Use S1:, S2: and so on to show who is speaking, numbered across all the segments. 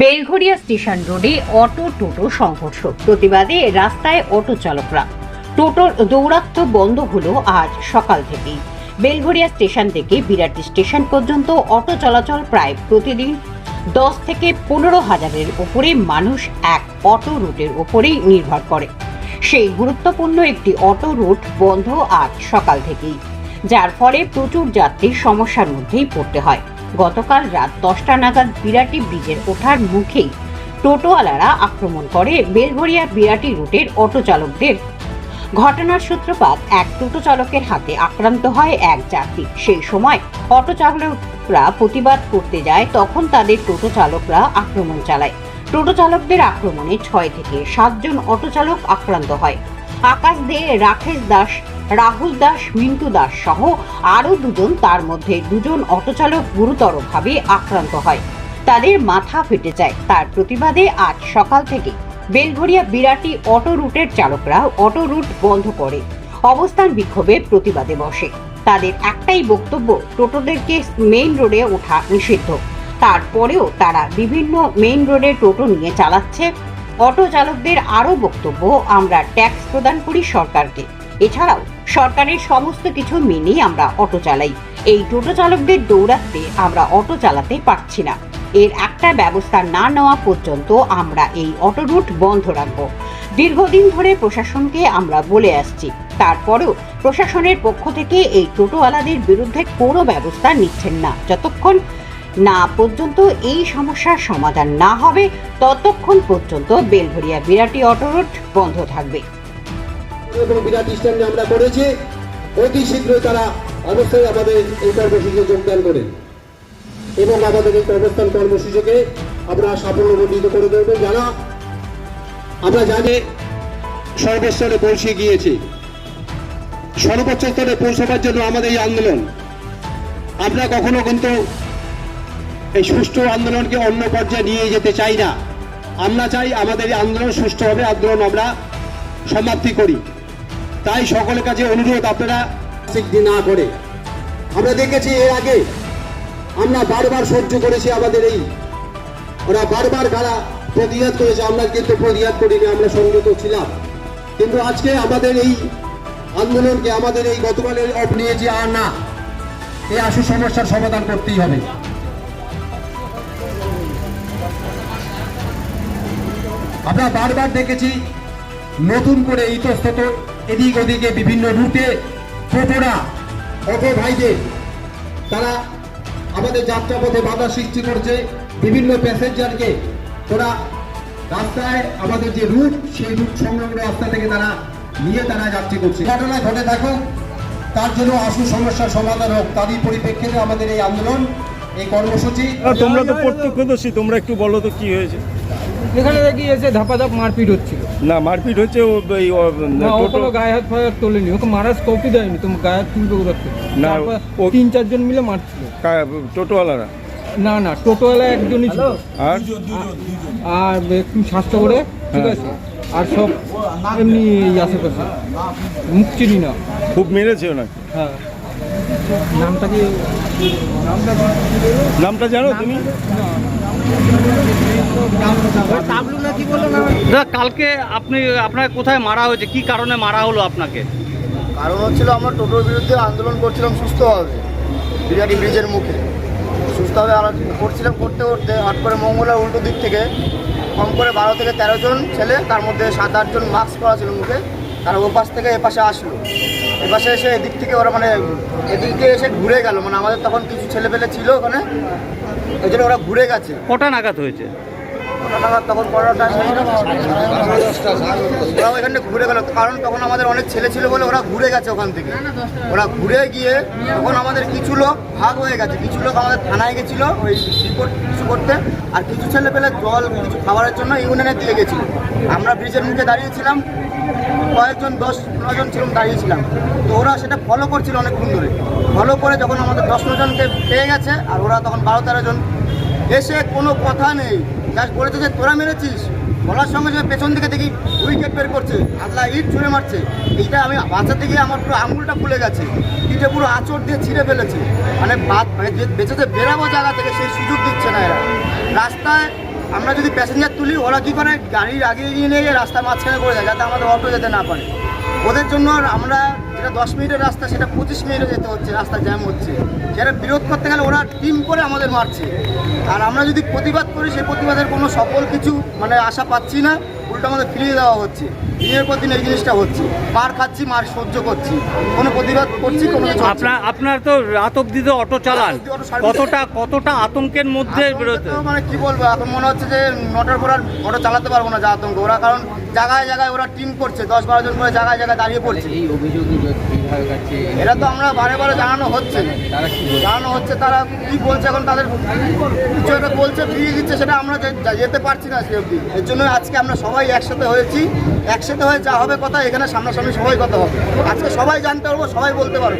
S1: Belgharia station রোডে auto, টোটো সংঘর্ষ। প্রতিবাদে রাস্তায় অটো চালকরা। টোটোর দৌরাত্ম্য বন্ধ হলো আজ সকাল থেকেই। বেলঘরিয়া স্টেশন থেকে বিরাটি স্টেশন পর্যন্ত অটো চলাচল প্রায় প্রতিদিন দশ থেকে পনেরো হাজারের ওপরে মানুষ এক অটো রুটের ওপরেই নির্ভর করে। সেই গুরুত্বপূর্ণ একটি অটো রুট বন্ধ আজ সকাল থেকেই, যার ফলে প্রচুর যাত্রীর সমস্যার মধ্যেই পড়তে হয়। গতকাল রাত দশটা নাগাদ বিরাটি ব্রিজের ওঠার মুখেই টোটোওয়ালারা আক্রমণ করে বেলঘরিয়া বিরাটি রুটের অটো চালকদের। ঘটনার সূত্রপাত, এক টোটো চালকের হাতে আক্রান্ত হয় এক যাত্রী। সেই সময় অটো চালকরা প্রতিবাদ করতে যায়, তখন তাদের টোটো চালকরা আক্রমণ চালায়। টোটো চালকদের আক্রমণে ছয় থেকে সাতজন অটো চালক আক্রান্ত হয়। আকাশ দে রাকেশ দাস রাহুল দাস, মিন্টু দাস সহ আরও দুজন তার মধ্যে দুজন অটোচালক গুরুতরভাবে আক্রান্ত হয়। তাদের মাথা ফেটে যায়। তার প্রতিবাদে আজ সকাল থেকে বেলঘরিয়া বিরাটি অটো রুটের চালকরা অটো রুট বন্ধ করে। অবস্থান বিক্ষোভে প্রতিবাদে বসে। তাদের একটাই বক্তব্য, টোটোদেরকে মেইন রোডে ওঠা নিষিদ্ধ। তারপরেও তারা বিভিন্ন মেইন রোডে টোটো নিয়ে চালাচ্ছে। অটো চালকদের আরও বক্তব্য, আমরা ট্যাক্স প্রদান করি সরকারকে। এছাড়াও সরকারের সমস্ত কিছু মেনেই আমরা অটো চালাই। এই টোটো চালকদের দৌড়াতে আমরা অটো চালাতে পারছি না। এর একটা ব্যবস্থা না নেওয়া পর্যন্ত আমরা এই অটো রুট বন্ধ রাখব। দীর্ঘদিন ধরে প্রশাসনকে আমরা বলে আসছি। তারপরেও প্রশাসনের পক্ষ থেকে এই টোটোওয়ালাদের বিরুদ্ধে কোনো ব্যবস্থা নিচ্ছেন না। যতক্ষণ না পর্যন্ত এই সমস্যার সমাধান না হবে, ততক্ষণ পর্যন্ত বেলঘরিয়া বিরাটি অটো রুট বন্ধ থাকবে।
S2: এবং বিরাট স্ট্যান্ডে আমরা করেছি, অতি শীঘ্রই তারা অবশ্যই আমাদের এই কর্মসূচিতে যোগদান করেন। এবং আমাদের এই অবস্থান কর্মসূচিকে আমরা সাফল্যমণ্ডিত করে দেবেন যারা আমরা জানি সর্বস্তরে পৌঁছে গিয়েছি, সর্বোচ্চ স্তরে পৌঁছাবার জন্য আমাদের এই আন্দোলন। আমরা কখনো কিন্তু এই সুষ্ঠু আন্দোলনকে অন্য পর্যায়ে নিয়ে যেতে চাই না। আমরা চাই আমাদের এই আন্দোলন সুষ্ঠুভাবে আন্দোলন আমরা সমাপ্তি করি। তাই সকলের কাছে অনুরোধ আপনারা সিদ্ধি না করে। আমরা দেখেছি এর আগে আমরা বারবার সহ্য করেছি আমাদের এই ওরা বারবার গালা প্রতিবাদ করেছে, আমরা কিন্তু প্রতিবাদ করিনি, আমরা সংযত ছিলাম। কিন্তু আজকে আমাদের এই আন্দোলনকে, আমাদের এই গতকালের অফ নিয়েছি আর না। এই আশু সমস্যার সমাধান করতেই হবে। আমরা বারবার দেখেছি নতুন করে ইতস্তত এদিক ওদিকে বিভিন্ন রুটে টোটোরা অটো ভাইদের, তারা আমাদের যাত্রাপথে বাধা সৃষ্টি করছে। বিভিন্ন প্যাসেঞ্জারকে ওরা রাস্তায় আমাদের যে রুট, সেই রুট সংলগ্ন রাস্তা থেকে তারা নিয়ে তারা যাত্রী করছে। ঘটনা ঘটে থাকুক, তার জন্য আশু সমস্যার সমাধান হোক, তারই পরিপ্রেক্ষিতে আমাদের এই আন্দোলন, এই কর্মসূচি।
S3: তোমরা তো প্রত্যক্ষদর্শী, তোমরা একটু বলো তো কি হয়েছে?
S4: এখানে দেখি এসে ধাপাধাপ মারপিট হচ্ছিল।
S3: না মারপিট হচ্ছে ও এই
S4: না
S3: টোটো
S4: গায়ে হাত ফায়ে হাত তোলেনি ওকে মারার স্কোপই দেয়নি তুমি গায়ে হাত তুলবে কোথা
S3: না, ও-
S4: তিন চারজন মিলে মারছিল।
S3: টোটোওয়ালারা?
S4: না না টোটোওয়ালা একজনই ছিল।
S3: আর?
S4: আর একটু স্বাস্থ্য করে ঠিক
S3: হ্যাঁ।
S4: আছে? আর সব এমনি আশেপাশে। মুখ চিনি না।
S3: খুব মেরেছে ওনাকে।
S4: হ্যাঁ। নামটা কি?
S3: নামটা জানো তুমি?
S5: কালকে আপনি, আপনাকে কোথায় মারা হয়েছে? কি কারণে মারা হলো আপনাকে?
S6: কারণ হচ্ছিল আমরা টোটোর বিরুদ্ধে আন্দোলন করছিলাম সুস্থভাবে, বিরাটি ব্রিজের মুখে। সুস্থভাবে করছিলাম করতে করতে হট করে মঙ্গলার উল্টো দিক থেকে কম করে বারো থেকে তেরো জন ছেলে, তার মধ্যে সাত আটজন মাস্ক পরা ছিল মুখে, তারা ওপাশ থেকে এপাশে আসলো। এপাশে এসে এদিক থেকে ওরা মানে এদিকে এসে ঘুরে গেল। মানে আমাদের তখন কিছু ছেলেপেলে ছিল ওখানে। এই জন্য ওরা ঘুরে গেছে।
S5: কটা নাগাদ হয়েছে?
S6: তখন পনেরোটা ওরা ওইখানে ঘুরে গেল। কারণ তখন আমাদের অনেক ছেলে ছিল বলে ওরা ঘুরে গেছে ওখান থেকে। ওরা ঘুরে গিয়ে তখন আমাদের কিছু লোক ভাগ হয়ে গেছে। কিছু লোক আমাদের থানায় গেছিল ওই রিপোর্ট কিছু করতে। আর কিছু ছেলে পেলে জল, কিছু খাবারের জন্য ইউনিয়নের দিয়ে গেছিল। আমরা ব্রিজের মুখে দাঁড়িয়েছিলাম। কয়েকজন, দশ, পনেরো জন ছিলাম দাঁড়িয়েছিলাম। তো ওরা সেটা ফলো করছিল অনেকক্ষণ ধরে। ফলো করে যখন আমাদের দশ পনেরো জনকে পেয়ে গেছে, আর ওরা তখন বারো তেরো জন। এসে কোনো কথা নেই। জাস্ট বলেছে যে তোরা মেরেছিস? বলার সঙ্গে সঙ্গে পেছন দিকে দেখি উইকেট বের করছে আদলা ইট ছুঁড়ে মারছে। এইটা আমি বাঁচাতে গিয়ে আমার পুরো আঙুলটা ফুলে গেছে। ইটে পুরো আঁচড় দিয়ে ছিঁড়ে ফেলেছে। মানে বাদ মানে যে বেঁচে বেরাবো জায়গা থেকে সেই সুযোগ দিচ্ছে না এরা। রাস্তায় আমরা যদি প্যাসেঞ্জার তুলি, ওরা কি করে? গাড়ির আগে এগিয়ে নিয়ে গিয়ে রাস্তার মাঝখানে করে দেয় যাতে আমাদের অটো যেতে না পারে। ওদের জন্য আর আমরা যেটা দশ মিনিটের রাস্তা সেটা পঁচিশ মিনিটে যেতে হচ্ছে রাস্তা জ্যাম হচ্ছে। সেটা বিরোধ করতে গেলে ওরা টিম করে আমাদের মারছে। আর আমরা যদি প্রতিবাদ করি সেই প্রতিবাদের কোনো সফল কিছু মানে আশা পাচ্ছি না উল্টো আমাদের ফিরিয়ে দেওয়া হচ্ছে। দিনের পর দিন এই জিনিসটা হচ্ছে। মার খাচ্ছি মার সহ্য করছি। কোনো প্রতিবাদ করছি কোনো।
S5: আপনার আপনার তো রাত অব্দি তো অটো চালান। কতটা কতটা আতঙ্কের মধ্যে
S6: মানে কি বলব এখন মনে হচ্ছে যে নটার পর আর অটো চালাতে পারব না যা আতঙ্ক। ওরা কারণ জায়গায় জায়গায় ওরা টিম করছে দশ বারো জন করে জায়গায় জায়গায় দাঁড়িয়ে পড়ছে।
S4: এই অভিযোগ
S6: এটা তো আমরা বারে বারে জানানো হচ্ছে।
S4: তারা
S6: জানানো হচ্ছে তারা কি বলছে এখন তাদের কিছু একটা বলছে ফিরিয়ে দিচ্ছে সেটা আমরা যেতে পারছি না সে অবধি। এর জন্য আজকে আমরা সবাই একসাথে হয়েছি। একসাথে হয়ে যা হবে কথা এখানে সামনাসামনি সবাই কথা হবে। আজকে সবাই জানতে পারব সবাই বলতে পারব।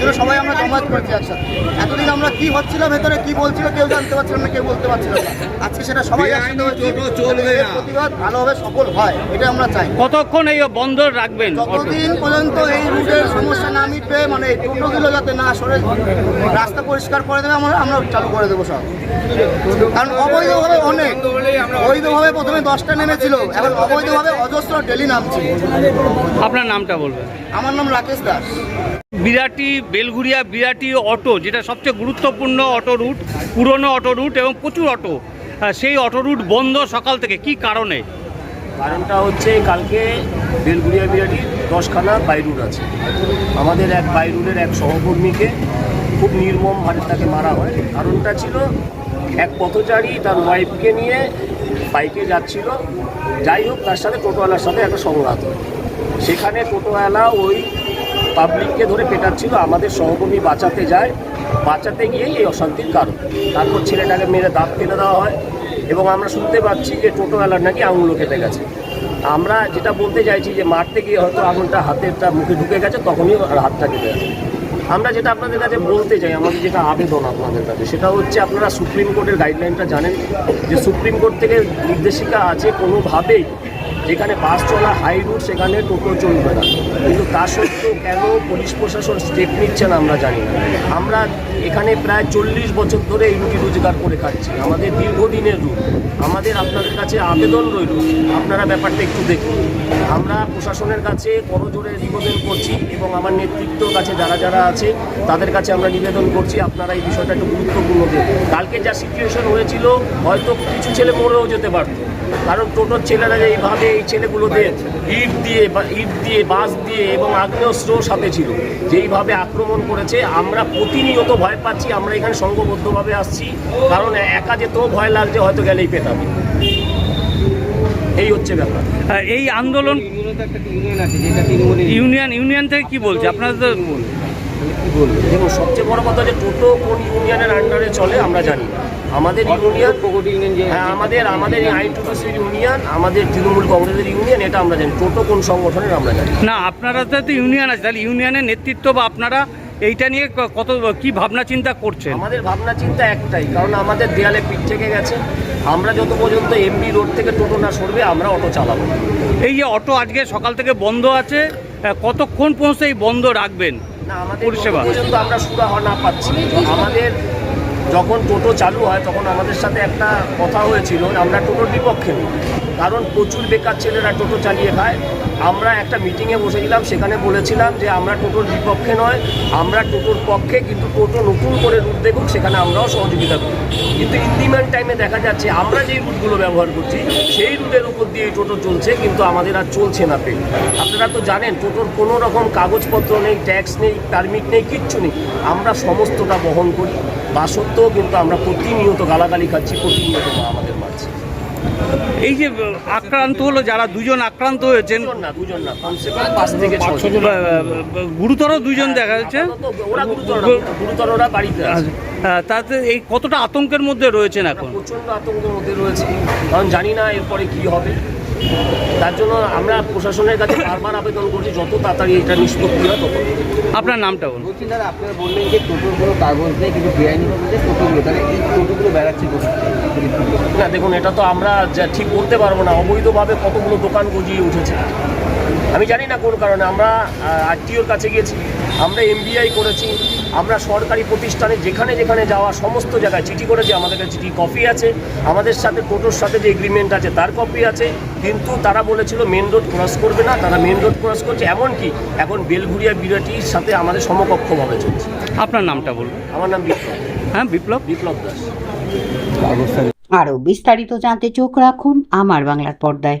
S6: জন্য সবাই আমরা জমায়েত করেছি একসাথে। এতদিন আমরা কি হচ্ছিল ভেতরে কি বলছিল কেউ জানতে পারছিলাম না কেউ বলতে পারছিলাম না। আজকে সেটা সবাই একসাথে হয়েছি। প্রতিবাদ ভালোভাবে সফল হয়। এটা আমরা চাই।
S5: কতক্ষণ এই বন্ধ রাখবেন?
S6: যতদিন পর্যন্ত এই রুটের সমস্যা না মিটবে মানে এই টোটোগুলো যাতে না সরে রাস্তা পরিষ্কার করে দেবে আমরা আমরা চালু করে দেবো সব। কারণ অবৈধভাবে অনেক। অবৈধভাবে প্রথমে দশটা নেমেছিল এখন অবৈধভাবে অজস্র ডেলি নামছে।
S5: আপনার নামটা বলবেন।
S6: আমার নাম রাকেশ দাস।
S5: বিরাটি বেলঘুরিয়া বিরাটি অটো যেটা সবচেয়ে গুরুত্বপূর্ণ অটো রুট পুরনো অটো রুট এবং প্রচুর অটো। সেই অটো রুট বন্ধ সকাল থেকে কি কারণে?
S7: কারণটা হচ্ছে কালকে বেলগুড়িয়া বিরাটির দশখানা বাইরুড আছে। আমাদের এক বাইরুডের এক সহকর্মীকে খুব নির্মমভাবে তাকে মারা হয়। কারণটা ছিল এক পথচারী তার ওয়াইফকে নিয়ে বাইকে যাচ্ছিল। যাই হোক, তার সাথে টোটোওয়ালার সাথে একটা সংঘাত সেখানে টোটোওয়ালা ওই পাবলিককে ধরে পেটাচ্ছিল। আমাদের সহকর্মী বাঁচাতে যায়। বাঁচাতে গিয়েই এই অশান্তির কারণ। তারপর ছেলেটাকে মেরে দাঁত ফেলে দেওয়া হয়। এবং আমরা শুনতে পাচ্ছি যে টোটোওয়ালার নাকি আঙুলও কেটে গেছে। আমরা যেটা বলতে চাইছি যে মারতে গিয়ে হয়তো আঙুলটা হাতেরটা মুখে ঢুকে গেছে, তখনই হাতটা কেটে গেছে। আমরা যেটা আপনাদের কাছে বলতে চাই, আমাদের যেটা আবেদন আপনাদের কাছে, সেটা হচ্ছে আপনারা সুপ্রিম কোর্টের গাইডলাইনটা জানেন যে সুপ্রিম কোর্ট থেকে নির্দেশিকা আছে, কোনোভাবেই যেখানে বাস চলা হাই রুট সেখানে টোটো চলবে না। কিন্তু তা সত্ত্বেও কেন পুলিশ প্রশাসন স্টেপ নিচ্ছে না আমরা জানি না। আমরা এখানে প্রায় চল্লিশ বছর ধরে এই রুটি রোজগার করে খাচ্ছি। আমাদের দীর্ঘদিনের রুট। আমাদের আপনাদের কাছে আবেদন রইল। আপনারা ব্যাপারটা একটু দেখুন। আমরা প্রশাসনের কাছে করজোরে নিবেদন করছি এবং আমার নেতৃত্বর কাছে যারা যারা আছে, তাদের কাছে আমরা নিবেদন করছি। আপনারা এই বিষয়টা একটু গুরুত্বপূর্ণ দেন কালকে যা সিচুয়েশন হয়েছিল, হয়তো কিছু ছেলে মরেও যেতে পারত। কারণ টোটোর ছেলেরা যে এইভাবে এই ছেলেগুলোদের ইট দিয়ে বা ইট দিয়ে বাস দিয়ে এবং আগ্নেয়স্ত্র সাথে ছিল যেইভাবে আক্রমণ করেছে আমরা প্রতিনিয়ত ভয় পাচ্ছি আমরা এখানে সংঘবদ্ধভাবে আসছি কারণ একা যেতেও ভয় লাগছে হয়তো গেলেই পেটাবে এই হচ্ছে ব্যাপার।
S5: এই আন্দোলন
S4: ইউনিয়ন আছে যেটা তৃণমূলের
S5: ইউনিয়ন থেকে কি বলছে? আপনাদের তো
S4: কি বলব
S7: দেখুন সবচেয়ে বড় কথা যে টোটো কোন ইউনিয়নের আন্ডারে চলে আমরা জানি না। আমাদের ইউনিয়ন হ্যাঁ আমাদের আমাদের টোটোসির ইউনিয়ন আমাদের তৃণমূল কংগ্রেসের ইউনিয়ন এটা আমরা জানি। টোটো কোন সংগঠনের আমরা জানি?
S5: না আপনারা তো তো ইউনিয়ন আছে। তাহলে ইউনিয়নের নেতৃত্ব বা আপনারা এইটা নিয়ে কত কি ভাবনা চিন্তা করছেন?
S7: আমাদের ভাবনা চিন্তা একটাই কারণ আমাদের দেয়ালে পিঠ থেকে গেছে। আমরা যত পর্যন্ত এমবি রোড থেকে টোটো না সরবে আমরা অটো চালাবো।
S5: এই যে অটো আজকে সকাল থেকে বন্ধ আছে কতক্ষণ পৌঁছে এই বন্ধ রাখবেন
S7: না আমাদের
S5: পরিষেবা।
S7: পর্যন্ত আমরা সুরাহা না পাচ্ছি আমাদের যখন টোটো চালু হয় তখন আমাদের সাথে একটা কথা হয়েছিল আমরা টোটোর বিপক্ষে নেই। কারণ প্রচুর বেকার ছেলেরা টোটো চালিয়ে খায়। আমরা একটা মিটিংয়ে বসেছিলাম, সেখানে বলেছিলাম যে আমরা টোটোর বিপক্ষে নয়, আমরা টোটোর পক্ষে, কিন্তু টোটো নতুন করে রুট দেখুক, সেখানে আমরাও সহযোগিতা করি কিন্তু ইন্ডিম্যান টাইমে দেখা যাচ্ছে, আমরা যেই রুটগুলো ব্যবহার করছি, সেই রুটের উপর দিয়ে টোটো চলছে, কিন্তু আমাদের আর চলছে না পেন আপনারা তো জানেন, টোটোর কোনো রকম কাগজপত্র নেই ট্যাক্স নেই পারমিট নেই, কিচ্ছু নেই। আমরা সমস্তটা বহন করি। তা সত্ত্বেও কিন্তু আমরা প্রতিনিয়ত গালাগালি খাচ্ছি, প্রতিনিয়ত আমাদের
S5: এই যে আক্রান্ত হলো যারা দুজন আক্রান্ত হয়েছেন গুরুতর দুজন দেখা যাচ্ছে। আহ, তাতে এই কতটা আতঙ্কের মধ্যে রয়েছেন এখন?
S7: প্রচণ্ড আতঙ্কের মধ্যে রয়েছে। কারণ জানি না এরপরে কি হবে। তার জন্য আমরা প্রশাসনের কাছে বারবার আবেদন করছি যত তাড়াতাড়ি এটা নিষ্পত্তি হয় তত।
S5: আপনার নামটা বলুন।
S4: বলছি দাদা আপনারা বললেন যে টোটোর কোনো কাগজ নেই কিন্তু বেআইনিভাবে টোটোগুলো তাহলে এই টোটোগুলো বেড়াচ্ছে
S7: না দেখুন এটা তো আমরা যা ঠিক করতে পারব না অবৈধভাবে কতগুলো দোকান গজিয়ে উঠেছে। আমি জানি না কোন কারণে আমরা আরটিওর কাছে গেছি আমরা এমবিআই করেছি আমরা সরকারি প্রতিষ্ঠানে যেখানে যেখানে যাওয়া সমস্ত জায়গায় চিঠি করেছি আমাদের কাছে চিঠি কপি আছে আমাদের সাথে টোটোর সাথে যে এগ্রিমেন্ট আছে তার কপি আছে কিন্তু তারা বলেছিল মেন রোড ক্রস করবে না তারা মেন রোড ক্রস করছে এমনকি এখন বেলঘুরিয়া বিরাটির সাথে আমাদের সমকক্ষভাবে চলছে।
S5: আপনার নামটা বলুন।
S7: আমার নাম বিপ্লব।
S5: হ্যাঁ বিপ্লব?
S7: বিপ্লব দাস।
S1: আরও বিস্তারিত জানতে চোখ রাখুন আমার বাংলার পর্দায়।